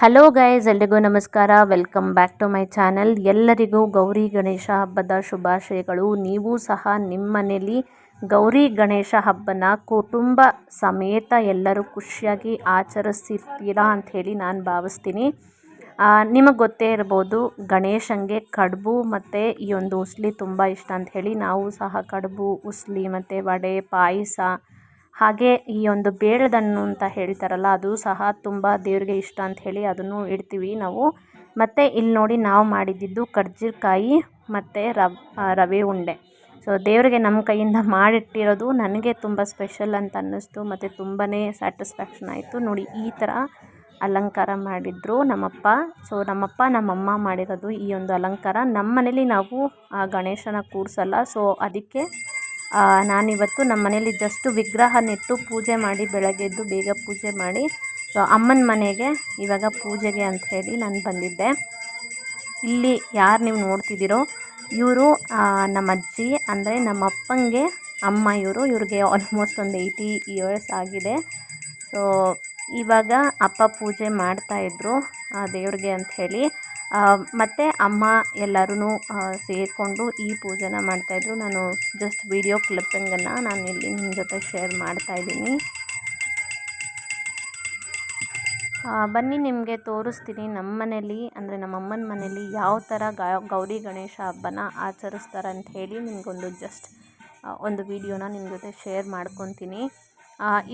Hello guys ಎಲ್ರಿಗೂ ನಮಸ್ಕಾರ. Welcome back to my channel ಎಲ್ಲರಿಗೂ ಗೌರಿ ಗಣೇಶ ಹಬ್ಬದ ಶುಭಾಶಯಗಳು. ನೀವು ಸಹ ನಿಮ್ಮ ಮನೆಯಲ್ಲಿ ಗೌರಿ ಗಣೇಶ ಹಬ್ಬನ ಕುಟುಂಬ ಸಮೇತ ಎಲ್ಲರೂ ಖುಷಿಯಾಗಿ ಆಚರಿಸ್ತಿರ್ತೀರಾ ಅಂಥೇಳಿ ನಾನು ಭಾವಿಸ್ತೀನಿ. ನಿಮಗೆ ಗೊತ್ತೇ ಇರ್ಬೋದು, ಗಣೇಶನಿಗೆ ಕಡುಬು ಮತ್ತು ಈ ಒಂದು ಉಸ್ಲಿ ತುಂಬ ಇಷ್ಟ ಅಂತ ಹೇಳಿ ನಾವು ಸಹ ಕಡುಬು, ಉಸ್ಲಿ ಮತ್ತು ವಡೆ, ಪಾಯಸ ಹಾಗೆ ಈ ಒಂದು ಬೇಳೆದಣ್ಣು ಅಂತ ಹೇಳ್ತಾರಲ್ಲ, ಅದು ಸಹ ತುಂಬ ದೇವರಿಗೆ ಇಷ್ಟ ಅಂತ ಹೇಳಿ ಅದನ್ನು ಇಡ್ತೀವಿ ನಾವು. ಮತ್ತು ಇಲ್ಲಿ ನೋಡಿ ನಾವು ಮಾಡಿದ್ದಿದ್ದು ಕರ್ಜಿಕಾಯಿ ಮತ್ತು ರವ್ ಉಂಡೆ. ಸೊ ದೇವರಿಗೆ ನಮ್ಮ ಕೈಯಿಂದ ಮಾಡಿಟ್ಟಿರೋದು ನನಗೆ ತುಂಬ ಸ್ಪೆಷಲ್ ಅಂತ ಅನ್ನಿಸ್ತು, ಮತ್ತು ತುಂಬಾ ಸ್ಯಾಟಿಸ್ಫ್ಯಾಕ್ಷನ್ ಆಯಿತು. ನೋಡಿ, ಈ ಥರ ಅಲಂಕಾರ ಮಾಡಿದ್ರು ನಮ್ಮಪ್ಪ. ಸೊ ನಮ್ಮಪ್ಪ, ನಮ್ಮಮ್ಮ ಮಾಡಿರೋದು ಈ ಒಂದು ಅಲಂಕಾರ. ನಮ್ಮ ಮನೇಲಿ ನಾವು, ಆ, ಗಣೇಶನ ಕೂರಿಸಲ್ಲ. ಸೊ ಅದಕ್ಕೆ ನಾನಿವತ್ತು ನಮ್ಮ ಮನೇಲಿ ಜಸ್ಟು ವಿಗ್ರಹನಿಟ್ಟು ಪೂಜೆ ಮಾಡಿ ಬೆಳಗ್ಗೆದ್ದು ಬೇಗ ಪೂಜೆ ಮಾಡಿ. ಸೊ ಅಮ್ಮನ ಮನೆಗೆ ಇವಾಗ ಪೂಜೆಗೆ ಅಂತ ಹೇಳಿ ನಾನು ಬಂದಿದ್ದೆ. ಇಲ್ಲಿ ಯಾರು ನೀವು ನೋಡ್ತಿದ್ದೀರೋ, ಇವರು ನಮ್ಮ ಅಜ್ಜಿ, ಅಂದರೆ ನಮ್ಮ ಅಪ್ಪಂಗೆ ಅಮ್ಮ ಇವರು. ಇವ್ರಿಗೆ ಆಲ್ಮೋಸ್ಟ್ ಒಂದು ಏಯ್ಟಿ ಇಯರ್ಸ್ ಆಗಿದೆ. ಸೊ ಇವಾಗ ಅಪ್ಪ ಪೂಜೆ ಮಾಡ್ತಾಯಿದ್ರು ದೇವ್ರಿಗೆ ಅಂಥೇಳಿ ಮತ್ತು ಅಮ್ಮ ಎಲ್ಲರೂ ಸೇರಿಕೊಂಡು ಈ ಪೂಜೆನ ಮಾಡ್ತಾಯಿದ್ರು ನಾನು ಜಸ್ಟ್ ವಿಡಿಯೋ ಕ್ಲಿಪ್ಪಿಂಗನ್ನು ನಾನು ಇಲ್ಲಿ ನಿಮ್ಮ ಜೊತೆ ಶೇರ್ ಮಾಡ್ತಾಯಿದ್ದೀನಿ ಬನ್ನಿ ನಿಮಗೆ ತೋರಿಸ್ತೀನಿ ನಮ್ಮ ಮನೇಲಿ, ಅಂದರೆ ನಮ್ಮ ಅಮ್ಮನ ಮನೇಲಿ ಯಾವ ಥರ ಗೌರಿ ಗಣೇಶ ಹಬ್ಬನ ಆಚರಿಸ್ತಾರೆ ಅಂತ ಹೇಳಿ ನಿಮಗೊಂದು ಜಸ್ಟ್ ಒಂದು ವಿಡಿಯೋನ ನಿಮ್ಮ ಜೊತೆ ಶೇರ್ ಮಾಡ್ಕೊತೀನಿ.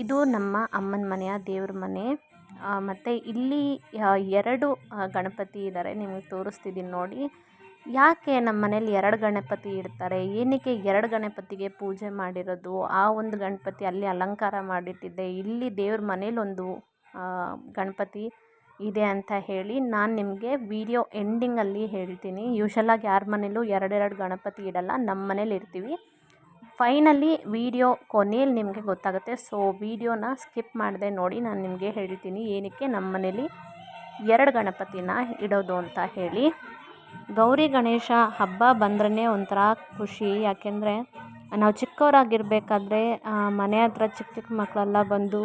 ಇದು ನಮ್ಮ ಅಮ್ಮನ ಮನೆಯ ದೇವ್ರ ಮನೆ. ಮತ್ತು ಇಲ್ಲಿ ಎರಡು ಗಣಪತಿ ಇದ್ದಾರೆ ನಿಮಗೆ ತೋರಿಸ್ತಿದ್ದೀನಿ ನೋಡಿ. ಯಾಕೆ ನಮ್ಮ ಮನೇಲಿ ಎರಡು ಗಣಪತಿ ಇಡ್ತಾರೆ? ಏನಕ್ಕೆ ಎರಡು ಗಣಪತಿಗೆ ಪೂಜೆ ಮಾಡಿರೋದು? ಆ ಒಂದು ಗಣಪತಿ ಅಲ್ಲಿ ಅಲಂಕಾರ ಮಾಡಿಟ್ಟಿದ್ದೆ. ಇಲ್ಲಿ ದೇವ್ರ ಮನೇಲೊಂದು ಗಣಪತಿ ಇದೆ ಅಂತ ಹೇಳಿ ನಾನು ನಿಮಗೆ ವಿಡಿಯೋ ಎಂಡಿಂಗಲ್ಲಿ ಹೇಳ್ತೀನಿ. ಯೂಶಲಾಗಿ ಯಾರ ಮನೇಲೂ ಎರಡೆರಡು ಗಣಪತಿ ಇಡಲ್ಲ ನಮ್ಮ ಮನೇಲಿ ಇರ್ತೀವಿ. ಫೈನಲಿ ವೀಡಿಯೋ ಕೊನೆಯಲ್ಲಿ ನಿಮಗೆ ಗೊತ್ತಾಗುತ್ತೆ. ಸೊ, ವೀಡಿಯೋನ ಸ್ಕಿಪ್ ಮಾಡದೆ ನೋಡಿ, ನಾನು ನಿಮಗೆ ಹೇಳ್ತೀನಿ ಏನಕ್ಕೆ ನಮ್ಮ ಮನೇಲಿ ಎರಡು ಗಣಪತಿನ ಇಡೋದು ಅಂತ ಹೇಳಿ. ಗೌರಿ ಗಣೇಶ ಹಬ್ಬ ಬಂದ್ರೇ ಒಂಥರ ಖುಷಿ. ಯಾಕೆಂದರೆ, ನಾವು ಚಿಕ್ಕವರಾಗಿರ್ಬೇಕಾದ್ರೆ ಮನೆ ಹತ್ರ ಚಿಕ್ಕ ಚಿಕ್ಕ ಮಕ್ಕಳೆಲ್ಲ ಬಂದು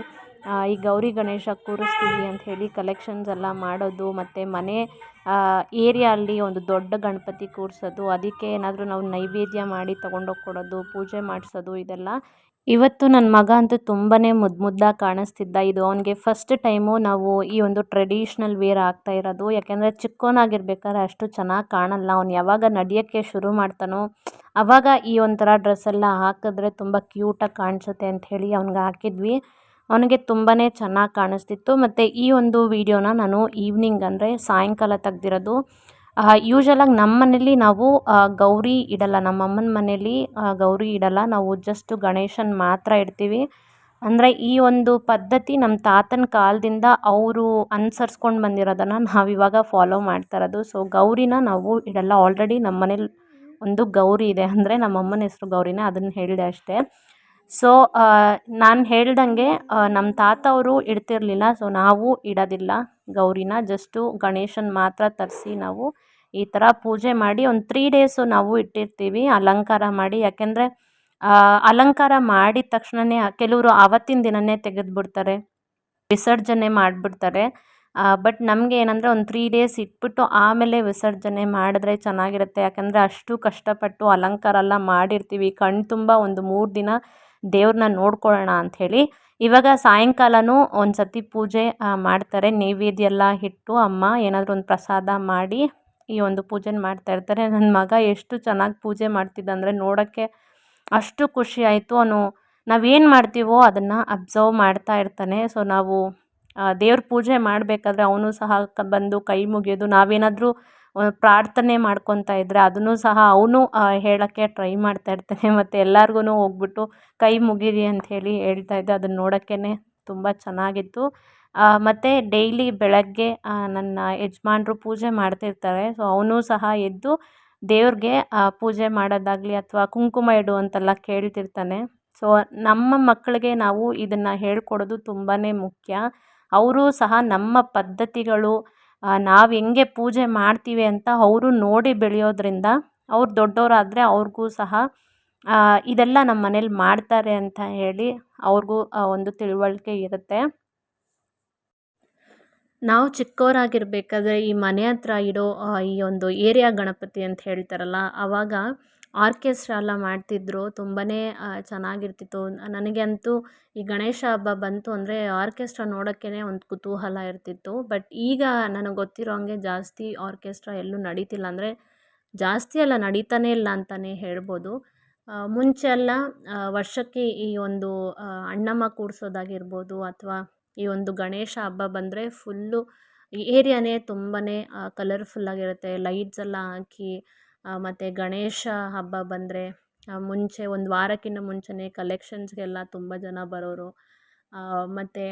ಈ ಗೌರಿ ಗಣೇಶ ಕೂರಿಸ್ತೀವಿ ಅಂತ ಹೇಳಿ ಕಲೆಕ್ಷನ್ಸ್ ಎಲ್ಲ ಮಾಡೋದು, ಮತ್ತು ಮನೆ ಏರಿಯಾ ಅಲ್ಲಿ ಒಂದು ದೊಡ್ಡ ಗಣಪತಿ ಕೂರಿಸೋದು, ಅದಕ್ಕೆ ಏನಾದರೂ ನಾವು ನೈವೇದ್ಯ ಮಾಡಿ ತೊಗೊಂಡೋಗಿ ಕೊಡೋದು, ಪೂಜೆ ಮಾಡಿಸೋದು ಇದೆಲ್ಲ. ಇವತ್ತು ನನ್ನ ಮಗ ಅಂತೂ ತುಂಬಾ ಮುದ್ದು ಮುದ್ದಾಗಿ ಕಾಣಿಸ್ತಿದ್ದ. ಇದು ಅವನಿಗೆ ಫಸ್ಟ್ ಟೈಮು ನಾವು ಈ ಒಂದು ಟ್ರೆಡಿಷ್ನಲ್ ವೇರ್ ಆಗ್ತಾ ಇರೋದು. ಯಾಕೆಂದರೆ ಚಿಕ್ಕವನಾಗಿರ್ಬೇಕಾದ್ರೆ ಅಷ್ಟು ಚೆನ್ನಾಗಿ ಕಾಣಲ್ಲ. ಅವ್ನು ಯಾವಾಗ ನಡೆಯೋಕ್ಕೆ ಶುರು ಮಾಡ್ತಾನೋ ಆವಾಗ ಈ ಒಂಥರ ಡ್ರೆಸ್ಸೆಲ್ಲ ಹಾಕಿದ್ರೆ ತುಂಬ ಕ್ಯೂಟಾಗಿ ಕಾಣಿಸುತ್ತೆ ಅಂಥೇಳಿ ಅವ್ನಿಗೆ ಹಾಕಿದ್ವಿ. ಅವನಿಗೆ ತುಂಬಾ ಚೆನ್ನಾಗಿ ಕಾಣಿಸ್ತಿತ್ತು. ಮತ್ತು ಈ ಒಂದು ವೀಡಿಯೋನ ನಾನು ಈವ್ನಿಂಗ್ ಅಂದರೆ ಸಾಯಂಕಾಲ ತೆಗ್ದಿರೋದು. ಯೂಶ್ವಲಾಗಿ ನಮ್ಮ ಮನೇಲಿ ನಾವು ಗೌರಿ ಇಡಲ್ಲ. ನಮ್ಮ ಅಮ್ಮನ ಮನೇಲಿ ಗೌರಿ ಇಡಲ್ಲ. ನಾವು ಜಸ್ಟ್ ಗಣೇಶನ ಮಾತ್ರ ಇಡ್ತೀವಿ. ಅಂದರೆ ಈ ಒಂದು ಪದ್ಧತಿ ನಮ್ಮ ತಾತನ ಕಾಲದಿಂದ ಅವರು ಅನುಸರಿಸ್ಕೊಂಡು ಬಂದಿರೋದನ್ನು ನಾವಿವಾಗ ಫಾಲೋ ಮಾಡ್ತಾ ಇರೋದು. ಸೊ ಗೌರಿನ ನಾವು ಇಡಲ್ಲ. ಆಲ್ರೆಡಿ ನಮ್ಮ ಮನೇಲಿ ಒಂದು ಗೌರಿ ಇದೆ. ಅಂದರೆ ನಮ್ಮ ಅಮ್ಮನ ಹೆಸರು ಗೌರಿನೇ ಅದನ್ನು ಹೇಳಿದೆ ಅಷ್ಟೇ. ಸೊ ನಾನು ಹೇಳ್ದಂಗೆ ನಮ್ಮ ತಾತ ಅವರು ಇಡ್ತಿರಲಿಲ್ಲ. ಸೊ ನಾವು ಇಡೋದಿಲ್ಲ. ಗೌರಿನ ಜಸ್ಟು ಗಣೇಶನ ಮಾತ್ರ ತರಿಸಿ ನಾವು ಈ ಥರ ಪೂಜೆ ಮಾಡಿ ಒಂದು ತ್ರೀ ಡೇಸು ನಾವು ಇಟ್ಟಿರ್ತೀವಿ ಅಲಂಕಾರ ಮಾಡಿ. ಯಾಕೆಂದರೆ ಅಲಂಕಾರ ಮಾಡಿದ ತಕ್ಷಣವೇ ಕೆಲವರು ಆವತ್ತಿನ ದಿನವೇ ತೆಗೆದುಬಿಡ್ತಾರೆ, ವಿಸರ್ಜನೆ ಮಾಡಿಬಿಡ್ತಾರೆ. ಬಟ್ ನಮಗೆ ಏನಂದರೆ ಒಂದು ತ್ರೀ ಡೇಸ್ ಇಟ್ಬಿಟ್ಟು ಆಮೇಲೆ ವಿಸರ್ಜನೆ ಮಾಡಿದ್ರೆ ಚೆನ್ನಾಗಿರುತ್ತೆ. ಯಾಕಂದರೆ ಅಷ್ಟು ಕಷ್ಟಪಟ್ಟು ಅಲಂಕಾರ ಎಲ್ಲ ಮಾಡಿರ್ತೀವಿ. ಕಣ್ಣು ತುಂಬ ಒಂದು ಮೂರು ದಿನ ದೇವ್ರನ್ನ ನೋಡ್ಕೊಳ್ಳೋಣ ಅಂಥೇಳಿ ಇವಾಗ ಸಾಯಂಕಾಲವೂ ಒಂದು ಸತಿ ಪೂಜೆ ಮಾಡ್ತಾರೆ. ನೈವೇದ್ಯ ಎಲ್ಲ ಇಟ್ಟು ಅಮ್ಮ ಏನಾದರೂ ಒಂದು ಪ್ರಸಾದ ಮಾಡಿ ಈ ಒಂದು ಪೂಜೆನ ಮಾಡ್ತಾ ಇರ್ತಾರೆ. ನನ್ನ ಮಗ ಎಷ್ಟು ಚೆನ್ನಾಗಿ ಪೂಜೆ ಮಾಡ್ತಿದ್ದ ಅಂದರೆ ನೋಡೋಕ್ಕೆ ಅಷ್ಟು ಖುಷಿ ಆಯಿತು. ಅವನು ನಾವೇನು ಮಾಡ್ತೀವೋ ಅದನ್ನು ಅಬ್ಸರ್ವ್ ಮಾಡ್ತಾ ಇರ್ತಾನೆ. ಸೊ, ನಾವು ದೇವ್ರ ಪೂಜೆ ಮಾಡಬೇಕಾದ್ರೆ ಅವನು ಸಹ ಬಂದು ಕೈ ಮುಗಿಯೋದು, ನಾವೇನಾದರೂ ಪ್ರಾರ್ಥನೆ ಮಾಡ್ಕೊತಾ ಇದ್ದರೆ ಅದನ್ನು ಸಹ ಅವನು ಹೇಳೋಕ್ಕೆ ಟ್ರೈ ಮಾಡ್ತಾ ಇರ್ತಾನೆ. ಮತ್ತು ಎಲ್ಲಾರ್ಗು ಹೋಗ್ಬಿಟ್ಟು ಕೈ ಮುಗಿದಿ ಅಂತ ಹೇಳಿ ಹೇಳ್ತಾ ಇದ್ದ. ಅದನ್ನು ನೋಡೋಕ್ಕೇ ತುಂಬ ಚೆನ್ನಾಗಿತ್ತು. ಮತ್ತು ಡೈಲಿ ಬೆಳಗ್ಗೆ ನನ್ನ ಯಜಮಾನ್ರು ಪೂಜೆ ಮಾಡ್ತಿರ್ತಾರೆ. ಸೊ ಅವನು ಸಹ ಎದ್ದು ದೇವ್ರಿಗೆ ಪೂಜೆ ಮಾಡೋದಾಗಲಿ ಅಥವಾ ಕುಂಕುಮ ಇಡು ಅಂತೆಲ್ಲ ಕೇಳ್ತಿರ್ತಾನೆ. ಸೊ ನಮ್ಮ ಮಕ್ಕಳಿಗೆ ನಾವು ಇದನ್ನು ಹೇಳ್ಕೊಡೋದು ತುಂಬಾ ಮುಖ್ಯ. ಅವರು ಸಹ ನಮ್ಮ ಪದ್ಧತಿಗಳು ನಾವು ಹೆಂಗೆ ಪೂಜೆ ಮಾಡ್ತೀವಿ ಅಂತ ಅವರು ನೋಡಿ ಬೆಳೆಯೋದ್ರಿಂದ ಅವ್ರು ದೊಡ್ಡವರಾದ್ರೆ ಅವ್ರಿಗೂ ಸಹ ಇದೆಲ್ಲ ನಮ್ಮ ಮನೇಲಿ ಮಾಡ್ತಾರೆ ಅಂತ ಹೇಳಿ ಅವ್ರಿಗೂ ಒಂದು ತಿಳುವಳಿಕೆ ಇರುತ್ತೆ. ನಾವು ಚಿಕ್ಕವರಾಗಿರ್ಬೇಕಾದ್ರೆ ಈ ಮನೆ ಹತ್ರ ಇರೋ ಈ ಒಂದು ಏರಿಯಾ ಗಣಪತಿ ಅಂತ ಹೇಳ್ತಾರಲ್ಲ ಆವಾಗ ಆರ್ಕೆಸ್ಟ್ರಾ ಎಲ್ಲ ಮಾಡ್ತಿದ್ರು. ತುಂಬಾ ಚೆನ್ನಾಗಿರ್ತಿತ್ತು. ನನಗೆ ಅಂತೂ ಈ ಗಣೇಶ ಹಬ್ಬ ಬಂತು ಅಂದರೆ ಆರ್ಕೆಸ್ಟ್ರಾ ನೋಡೋಕ್ಕೇ ಒಂದು ಕುತೂಹಲ ಇರ್ತಿತ್ತು. ಬಟ್ ಈಗ ನನಗೆ ಗೊತ್ತಿರೋ ಹಂಗೆ ಜಾಸ್ತಿ ಆರ್ಕೆಸ್ಟ್ರಾ ಎಲ್ಲೂ ನಡೀತಿಲ್ಲ ಅಂದರೆ ಜಾಸ್ತಿ ಎಲ್ಲ ನಡೀತಾನೇ ಇಲ್ಲ ಅಂತಲೇ ಹೇಳ್ಬೋದು. ಮುಂಚೆ ಎಲ್ಲ ವರ್ಷಕ್ಕೆ ಈ ಒಂದು ಅಣ್ಣಮ್ಮ ಕೂಡಿಸೋದಾಗಿರ್ಬೋದು ಅಥವಾ ಈ ಒಂದು ಗಣೇಶ ಹಬ್ಬ ಬಂದರೆ ಫುಲ್ಲು ಈ ಏರಿಯಾನೇ ತುಂಬಾ ಕಲರ್ಫುಲ್ಲಾಗಿರುತ್ತೆ ಲೈಟ್ಸ್ ಎಲ್ಲ ಹಾಕಿ ಮತ್ತು ಗಣೇಶ ಹಬ್ಬ ಬಂದರೆ ಮುಂಚೆ ಒಂದು ವಾರಕ್ಕಿಂತ ಮುಂಚೆನೇ ಕಲೆಕ್ಷನ್ಸ್ಗೆಲ್ಲ ತುಂಬ ಜನ ಬರೋರು. ಮತ್ತು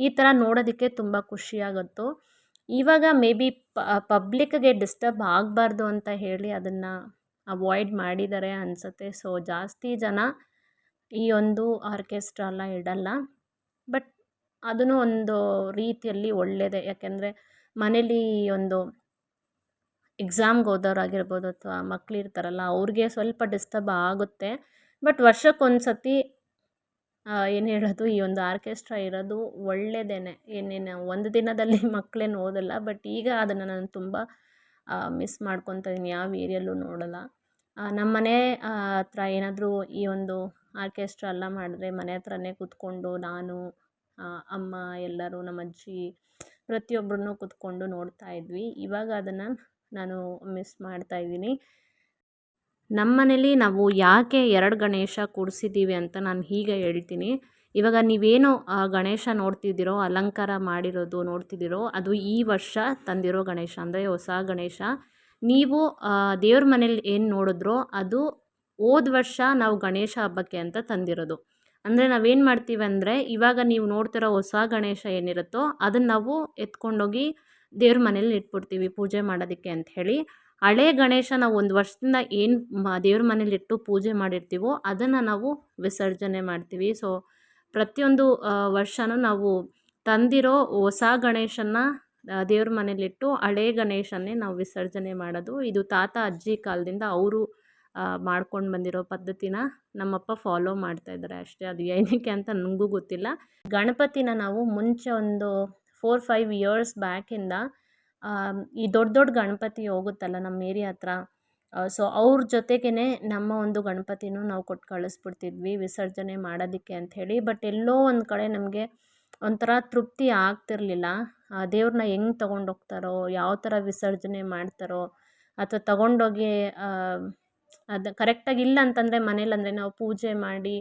ಈ ಥರ ನೋಡೋದಕ್ಕೆ ತುಂಬ ಖುಷಿಯಾಗುತ್ತೋ. ಇವಾಗ ಮೇ ಬಿ ಪಬ್ಲಿಕ್ಗೆ ಡಿಸ್ಟರ್ಬ್ ಆಗಬಾರ್ದು ಅಂತ ಹೇಳಿ ಅದನ್ನು ಅವಾಯ್ಡ್ ಮಾಡಿದ್ದಾರೆ ಅನಿಸುತ್ತೆ. ಸೊ ಜಾಸ್ತಿ ಜನ ಈ ಒಂದು ಆರ್ಕೆಸ್ಟ್ರಾ ಎಲ್ಲ ಇಡಲ್ಲ. ಬಟ್ ಅದೂ ಒಂದು ರೀತಿಯಲ್ಲಿ ಒಳ್ಳೆಯದೇ ಯಾಕೆಂದರೆ ಮನೇಲಿ ಒಂದು ಎಕ್ಸಾಮ್ಗೆ ಓದೋರಾಗಿರ್ಬೋದು ಅಥವಾ ಮಕ್ಳು ಇರ್ತಾರಲ್ಲ, ಅವ್ರಿಗೆ ಸ್ವಲ್ಪ ಡಿಸ್ಟರ್ಬ್ ಆಗುತ್ತೆ. ಬಟ್ ವರ್ಷಕ್ಕೊಂದು ಸತಿ ಏನು ಹೇಳೋದು, ಈ ಒಂದು ಆರ್ಕೆಸ್ಟ್ರಾ ಇರೋದು ಒಳ್ಳೆಯದೇನೆ ಏನೇನು, ಒಂದು ದಿನದಲ್ಲಿ ಮಕ್ಕಳೇನು ಓದಲ್ಲ ಬಟ್ ಈಗ ಅದನ್ನು ನಾನು ತುಂಬ ಮಿಸ್ ಮಾಡ್ಕೊತಾ ಇದ್ದೀನಿ ಯಾವ ಏರಿಯಲ್ಲೂ ನೋಡಲ್ಲ. ನಮ್ಮ ಮನೆ ಹತ್ರ ಏನಾದರೂ ಈ ಒಂದು ಆರ್ಕೆಸ್ಟ್ರಾ ಎಲ್ಲ ಮಾಡಿದ್ರೆ ಮನೆ ಹತ್ರನೇ ಕೂತ್ಕೊಂಡು ನಾನು ಅಮ್ಮ, ಎಲ್ಲರೂ ನಮ್ಮ ಅಜ್ಜಿ ಪ್ರತಿಯೊಬ್ಬರೂ ಕೂತ್ಕೊಂಡು ನೋಡ್ತಾ ಇದ್ವಿ. ಇವಾಗ ಅದನ್ನು ನಾನು ಮಿಸ್ ಮಾಡ್ತಾ ಇದ್ದೀನಿ. ನಮ್ಮ ಮನೇಲಿ ನಾವು ಯಾಕೆ ಎರಡು ಗಣೇಶ ಕೂಡಿಸಿದ್ದೀವಿ ಅಂತ ನಾನು ಹೀಗೆ ಹೇಳ್ತೀನಿ. ಇವಾಗ ನೀವೇನು ಗಣೇಶ ನೋಡ್ತಿದ್ದೀರೋ, ಅಲಂಕಾರ ಮಾಡಿರೋದು ನೋಡ್ತಿದ್ದೀರೋ, ಅದು ಈ ವರ್ಷ ತಂದಿರೋ ಗಣೇಶ, ಅಂದರೆ ಹೊಸ ಗಣೇಶ. ನೀವು ದೇವ್ರ ಮನೇಲಿ ಏನು ನೋಡಿದ್ರೋ, ಅದು ಹೋದ ವರ್ಷ ನಾವು ಗಣೇಶ ಹಬ್ಬಕ್ಕೆ ಅಂತ ತಂದಿರೋದು. ಅಂದರೆ ನಾವೇನು ಮಾಡ್ತೀವಿ ಅಂದರೆ ಇವಾಗ ನೀವು ನೋಡ್ತಿರೋ ಹೊಸ ಗಣೇಶ ಏನಿರುತ್ತೋ, ಅದನ್ನು ನಾವು ಎತ್ಕೊಂಡೋಗಿ ದೇವ್ರ ಮನೇಲಿ ಇಟ್ಬಿಡ್ತೀವಿ ಪೂಜೆ ಮಾಡೋದಕ್ಕೆ ಅಂತ ಹೇಳಿ. ಹಳೆ ಗಣೇಶ ನಾವು ಒಂದು ವರ್ಷದಿಂದ ಏನು ದೇವ್ರ ಮನೇಲಿ ಇಟ್ಟು ಪೂಜೆ ಮಾಡಿರ್ತೀವೋ ಅದನ್ನು ನಾವು ವಿಸರ್ಜನೆ ಮಾಡ್ತೀವಿ. ಸೊ ಪ್ರತಿಯೊಂದು ವರ್ಷನೂ ನಾವು ತಂದಿರೋ ಹೊಸ ಗಣೇಶನ ದೇವ್ರ ಮನೇಲಿಟ್ಟು ಹಳೆ ಗಣೇಶನ್ನೇ ನಾವು ವಿಸರ್ಜನೆ ಮಾಡೋದು. ಇದು ತಾತ, ಅಜ್ಜಿ ಕಾಲದಿಂದ ಅವರು ಮಾಡ್ಕೊಂಡು ಬಂದಿರೋ ಪದ್ಧತಿನ ನಮ್ಮಪ್ಪ ಫಾಲೋ ಮಾಡ್ತಾ ಇದ್ದಾರೆ ಅಷ್ಟೇ. ಅದು ಏನಕ್ಕೆ ಅಂತ ನನಗೂ ಗೊತ್ತಿಲ್ಲ. ಗಣಪತಿನ ನಾವು ಮುಂಚೆ ಒಂದು ಫೋರ್ ಫೈವ್ ಇಯರ್ಸ್ ಬ್ಯಾಕಿಂದ ಈ ದೊಡ್ಡ ದೊಡ್ಡ ಗಣಪತಿ ಹೋಗುತ್ತಲ್ಲ ನಮ್ಮ ಏರಿಯಾ ಹತ್ರ ಸೊ ಅವ್ರ ಜೊತೆಗೇ ನಮ್ಮ ಒಂದು ಗಣಪತಿನೂ ನಾವು ಕೊಟ್ಟು ಕಳಿಸ್ಬಿಡ್ತಿದ್ವಿ ವಿಸರ್ಜನೆ ಮಾಡೋದಕ್ಕೆ ಅಂಥೇಳಿ ಬಟ್ ಎಲ್ಲೋ ಒಂದು ಕಡೆ ನಮಗೆ ಒಂಥರ ತೃಪ್ತಿ ಆಗ್ತಿರಲಿಲ್ಲ. ದೇವ್ರನ್ನ ಹೆಂಗೆ ತೊಗೊಂಡೋಗ್ತಾರೋ ಯಾವ ಥರ ವಿಸರ್ಜನೆ ಮಾಡ್ತಾರೋ, ಅಥವಾ ತಗೊಂಡೋಗಿ ಅದು ಕರೆಕ್ಟಾಗಿ ಇಲ್ಲ ಅಂತಂದರೆ ಮನೇಲಂದರೆ ನಾವು ಪೂಜೆ ಮಾಡಿ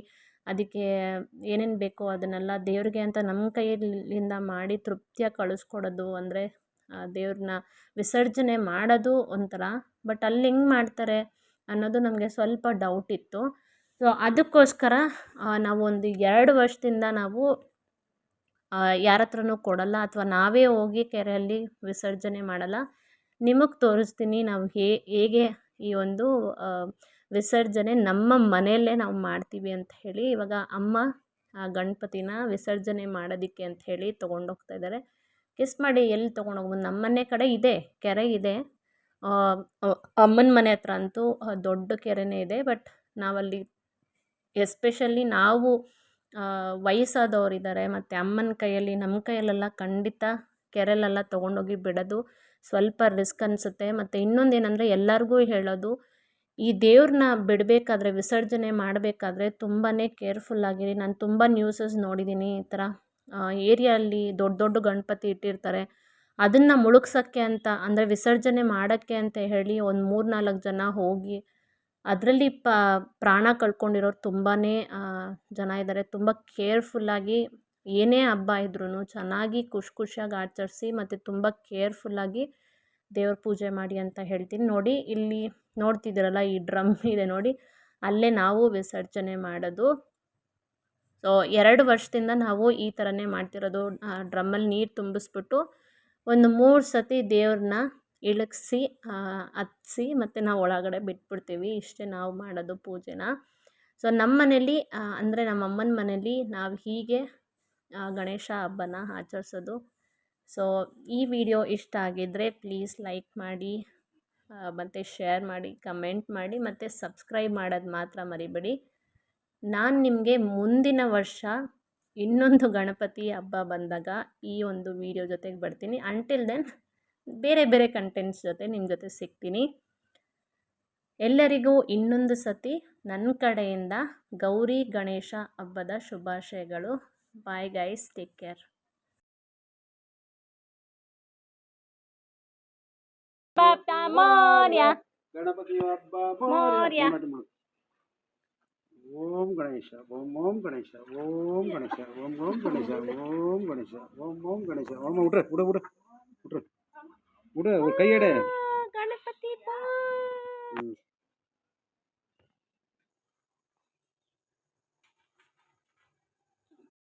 ಅದಕ್ಕೆ ಏನೇನು ಬೇಕೋ ಅದನ್ನೆಲ್ಲ ದೇವ್ರಿಗೆ ಅಂತ ನಮ್ಮ ಕೈಯಲ್ಲಿಂದ ಮಾಡಿ ತೃಪ್ತಿಯಾಗಿ ಕಳಿಸ್ಕೊಡೋದು ಅಂದರೆ ದೇವ್ರನ್ನ ವಿಸರ್ಜನೆ ಮಾಡೋದು ಒಂಥರ. ಬಟ್ ಅಲ್ಲಿ ಹೆಂಗೆ ಮಾಡ್ತಾರೆ ಅನ್ನೋದು ನಮಗೆ ಸ್ವಲ್ಪ ಡೌಟ್ ಇತ್ತು. ಸೊ ಅದಕ್ಕೋಸ್ಕರ ನಾವು ಒಂದು ಎರಡು ವರ್ಷದಿಂದ ನಾವು ಯಾರ ಹತ್ರನೂ ಕೊಡಲ್ಲ ಅಥವಾ ನಾವೇ ಹೋಗಿ ಕೆರೆಯಲ್ಲಿ ವಿಸರ್ಜನೆ ಮಾಡಲ್ಲ. ನಿಮಗೆ ತೋರಿಸ್ತೀನಿ ನಾವು ಹೇಗೆ ಈ ಒಂದು ವಿಸರ್ಜನೆ ನಮ್ಮ ಮನೆಯಲ್ಲೇ ನಾವು ಮಾಡ್ತೀವಿ ಅಂತ ಹೇಳಿ ಇವಾಗ ಅಮ್ಮ, ಆ ಗಣಪತಿನ ವಿಸರ್ಜನೆ ಮಾಡೋದಕ್ಕೆ ಅಂತ ಹೇಳಿ ತೊಗೊಂಡೋಗ್ತಾ ಇದ್ದಾರೆ. ಕಿಸ್ ಮಾಡಿ ಎಲ್ಲಿ ತೊಗೊಂಡೋಗ್ಬೋದು? ನಮ್ಮ ಮನೆ ಕಡೆ ಇದೆ, ಕೆರೆ ಇದೆ. ಅಮ್ಮನ ಮನೆ ಹತ್ರ ಅಂತೂ ದೊಡ್ಡ ಕೆರೆನೇ ಇದೆ, ಬಟ್ ನಾವಲ್ಲಿ ಎಸ್ಪೆಷಲಿ ನಾವು ವಯಸ್ಸಾದವರಿದ್ದಾರೆ ಮತ್ತು ಅಮ್ಮನ ಕೈಯಲ್ಲಿ, ನಮ್ಮ ಕೈಯಲ್ಲೆಲ್ಲ ಖಂಡಿತ ಕೆರೆಲೆಲ್ಲ ತೊಗೊಂಡೋಗಿ ಬಿಡೋದು ಸ್ವಲ್ಪ ರಿಸ್ಕ್ ಅನಿಸುತ್ತೆ. ಮತ್ತು ಇನ್ನೊಂದು ಏನಂದರೆ ಎಲ್ಲರಿಗೂ ಹೇಳೋದು ಈ ದೇವ್ರನ್ನ ಬಿಡಬೇಕಾದ್ರೆ, ವಿಸರ್ಜನೆ ಮಾಡಬೇಕಾದ್ರೆ ತುಂಬಾ ಕೇರ್ಫುಲ್ಲಾಗಿರಿ ನಾನು ತುಂಬ ನ್ಯೂಸಸ್ ನೋಡಿದ್ದೀನಿ ಈ ಥರ ಏರಿಯಲ್ಲಿ ದೊಡ್ಡ ದೊಡ್ಡ ಗಣಪತಿ ಇಟ್ಟಿರ್ತಾರೆ. ಅದನ್ನು ಮುಳುಗ್ಸೋಕ್ಕೆ ಅಂತ, ಅಂದರೆ ವಿಸರ್ಜನೆ ಮಾಡೋಕ್ಕೆ ಅಂತ ಹೇಳಿ ಒಂದು ಮೂರು ನಾಲ್ಕು ಜನ ಹೋಗಿ ಅದರಲ್ಲಿ ಪ್ರಾಣ ಕಳ್ಕೊಂಡಿರೋರು ತುಂಬಾ ಜನ ಇದ್ದಾರೆ ತುಂಬ ಕೇರ್ಫುಲ್ಲಾಗಿ ಏನೇ ಹಬ್ಬ ಇದ್ರೂ ಚೆನ್ನಾಗಿ ಖುಷಿ ಖುಷಿಯಾಗಿ ಆಚರಿಸಿ ಮತ್ತು ತುಂಬ ಕೇರ್ಫುಲ್ಲಾಗಿ ದೇವ್ರ ಪೂಜೆ ಮಾಡಿ ಅಂತ ಹೇಳ್ತೀನಿ. ನೋಡಿ, ಇಲ್ಲಿ ನೋಡ್ತಿದ್ದೀರಲ್ಲ ಈ ಡ್ರಮ್ ಇದೆ ನೋಡಿ. ಅಲ್ಲೇ ನಾವು ವಿಸರ್ಜನೆ ಮಾಡೋದು. ಸೊ ಎರಡು ವರ್ಷದಿಂದ ನಾವು ಈ ಥರನೇ ಮಾಡ್ತಿರೋದು. ಡ್ರಮ್ಮಲ್ಲಿ ನೀರು ತುಂಬಿಸ್ಬಿಟ್ಟು ಒಂದು ಮೂರು ಸತಿ ದೇವ್ರನ್ನ ಇಳಗಿಸಿ ಹತ್ಸಿ ಮತ್ತು ನಾವು ಒಳಗಡೆ ಬಿಟ್ಬಿಡ್ತೀವಿ. ಇಷ್ಟೇ ನಾವು ಮಾಡೋದು ಪೂಜೆನ. ಸೊ ನಮ್ಮ ಮನೇಲಿ ಅಂದರೆ ನಮ್ಮ ಅಮ್ಮನ ಮನೇಲಿ ನಾವು ಹೀಗೆ ಗಣೇಶ ಹಬ್ಬನ ಆಚರಿಸೋದು. ಸೊ, ಈ ವಿಡಿಯೋ ಇಷ್ಟ ಆಗಿದ್ದರೆ ಪ್ಲೀಸ್ ಲೈಕ್ ಮಾಡಿ ಮತ್ತು ಶೇರ್ ಮಾಡಿ, ಕಮೆಂಟ್ ಮಾಡಿ, ಮತ್ತು ಸಬ್ಸ್ಕ್ರೈಬ್ ಮಾಡೋದು ಮಾತ್ರ ಮರಿಬೇಡಿ. ನಾನು ನಿಮಗೆ ಮುಂದಿನ ವರ್ಷ ಇನ್ನೊಂದು ಗಣಪತಿ ಹಬ್ಬ ಬಂದಾಗ ಈ ಒಂದು ವಿಡಿಯೋ ಜೊತೆಗೆ ಬರ್ತೀನಿ. ಅಂಟಿಲ್ ದೆನ್ ಬೇರೆ ಬೇರೆ ಕಂಟೆಂಟ್ಸ್ ಜೊತೆ ನಿಮ್ಮ ಜೊತೆ ಸಿಗ್ತೀನಿ. ಎಲ್ಲರಿಗೂ ಇನ್ನೊಂದು ಸತಿ ನನ್ನ ಕಡೆಯಿಂದ ಗೌರಿ ಗಣೇಶ ಹಬ್ಬದ ಶುಭಾಶಯಗಳು. ಬಾಯ್ ಗೈಸ್ ಟೇಕ್ ಕೇರ್ બાપા મોર્યા ગણપતિ બાપા મોર્યા ઓમ ગણેશ ઓમ ઓમ ગણેશ ઓમ ગણેશ ઓમ ઓમ ગણેશ ઓમ ગણેશ ઓમ ઓમ ગણેશ ઓમ விட்ரு விடு விடு விட்ரு விடு ஒரு கையெடு கணபதி